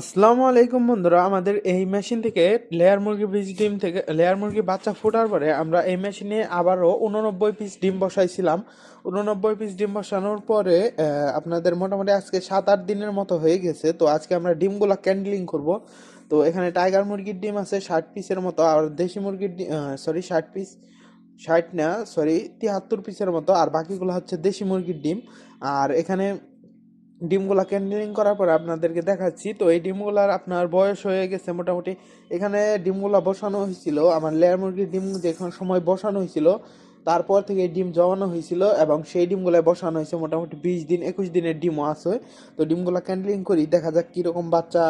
আসসালামু আলাইকুম বন্ধুরা, আমাদের এই মেশিন থেকে লেয়ার মুরগি বীজ ডিম থেকে লেয়ার মুরগি বাচ্চা ফোটার পরে আমরা এই মেশিনে আবারও উননব্বই পিস ডিম বসাইছিলাম। উননব্বই পিস ডিম বসানোর পরে আপনাদের মোটামুটি আজকে সাত আট দিনের মতো হয়ে গেছে। তো আজকে আমরা ডিমগুলো ক্যান্ডেলিং করব। তো এখানে টাইগার মুরগির ডিম আছে ষাট পিসের মতো, আর দেশি মুরগির সরি ষাট পিস ষাট না সরি তিয়াত্তর পিসের মতো, আর বাকিগুলো হচ্ছে দেশি মুরগির ডিম। আর এখানে ডিমগুলা ক্যান্ডেলিং করার পরে আপনাদেরকে দেখাচ্ছি। তো এই ডিমগুলার আপনার বয়স হয়ে গেছে মোটামুটি। এখানে ডিমগুলা বসানো হয়েছিল। আমার লেয়ার মুরগির ডিম যখন সময় বসানো হয়েছিল, তারপর থেকে ডিম জমানো হয়েছিল এবং সেই ডিমগুলো বসানো হয়েছে মোটামুটি বিশ দিন, একুশ দিনের ডিমও আছে। তো ডিমগুলা ক্যান্ডেলিং করি, দেখা যাক কীরকম বাচ্চা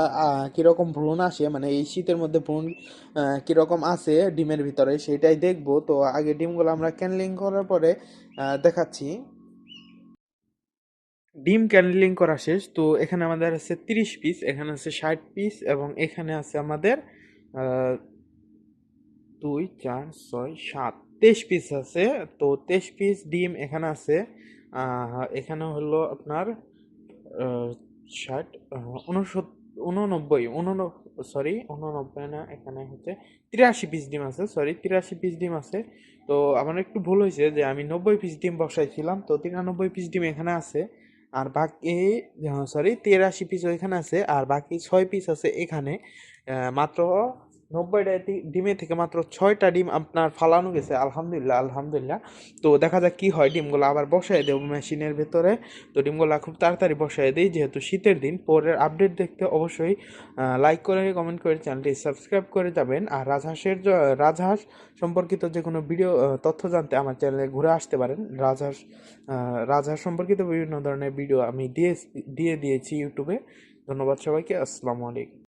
কীরকম ভ্রূণ আসে। মানে এই শীতের মধ্যে ভ্রূণ কীরকম আছে ডিমের ভিতরে, সেটাই দেখব। তো আগে ডিমগুলো আমরা ক্যান্ডেলিং করার পরে দেখাচ্ছি। ডিম ক্যান্ডেলিং করা শেষ। তো এখানে আমাদের আছে তিরিশ পিস এখানে আছে ষাট পিস এবং এখানে আছে আমাদের দুই, চার, ছয়, সাত, তেইশ পিস আছে। তো তেইশ পিস ডিম এখানে আছে। এখানে হলো আপনার ষাট উনসত্তর উননব্বই উনন সরি উননব্বই না, এখানে হচ্ছে তিরাশি পিস ডিম আছে সরি তিরাশি পিস ডিম আছে। তো আমার একটু ভুল হয়েছে যে আমি নব্বই পিস ডিম বসাইছিলাম, তো তিরানব্বই পিস ডিম এখানে আছে। আর বাকি সরি তেরাশি পিস ওইখানে আছে আর বাকি ছয় পিস আছে এখানে। মাত্র নব্বইটা ডিমে থেকে মাত্র ছয়টা ডিম আপনার ফালানো গেছে, আলহামদুলিল্লাহ আলহামদুলিল্লাহ। তো দেখা যাক কি হয়, ডিমগুলো আবার বসাই দেবো মেশিনের ভেতরে। তো ডিমগুলো খুব তাড়াতাড়ি বসাই দিই, যেহেতু শীতের দিন, পরের আপডেট দেখতে অবশ্যই লাইক করে কমেন্ট করে চ্যানেলটি সাবস্ক্রাইব করে যাবেন। আর রাজহাঁসের রাজহাঁস সম্পর্কিত যে কোনো ভিডিও তথ্য জানতে আমার চ্যানেলে ঘুরে আসতে পারেন। রাজহাঁস রাজহাঁস সম্পর্কিত বিভিন্ন ধরনের ভিডিও আমি দিয়ে দিয়ে দিয়েছি ইউটিউবে ধন্যবাদ সবাইকে, আসসালামু আলাইকুম।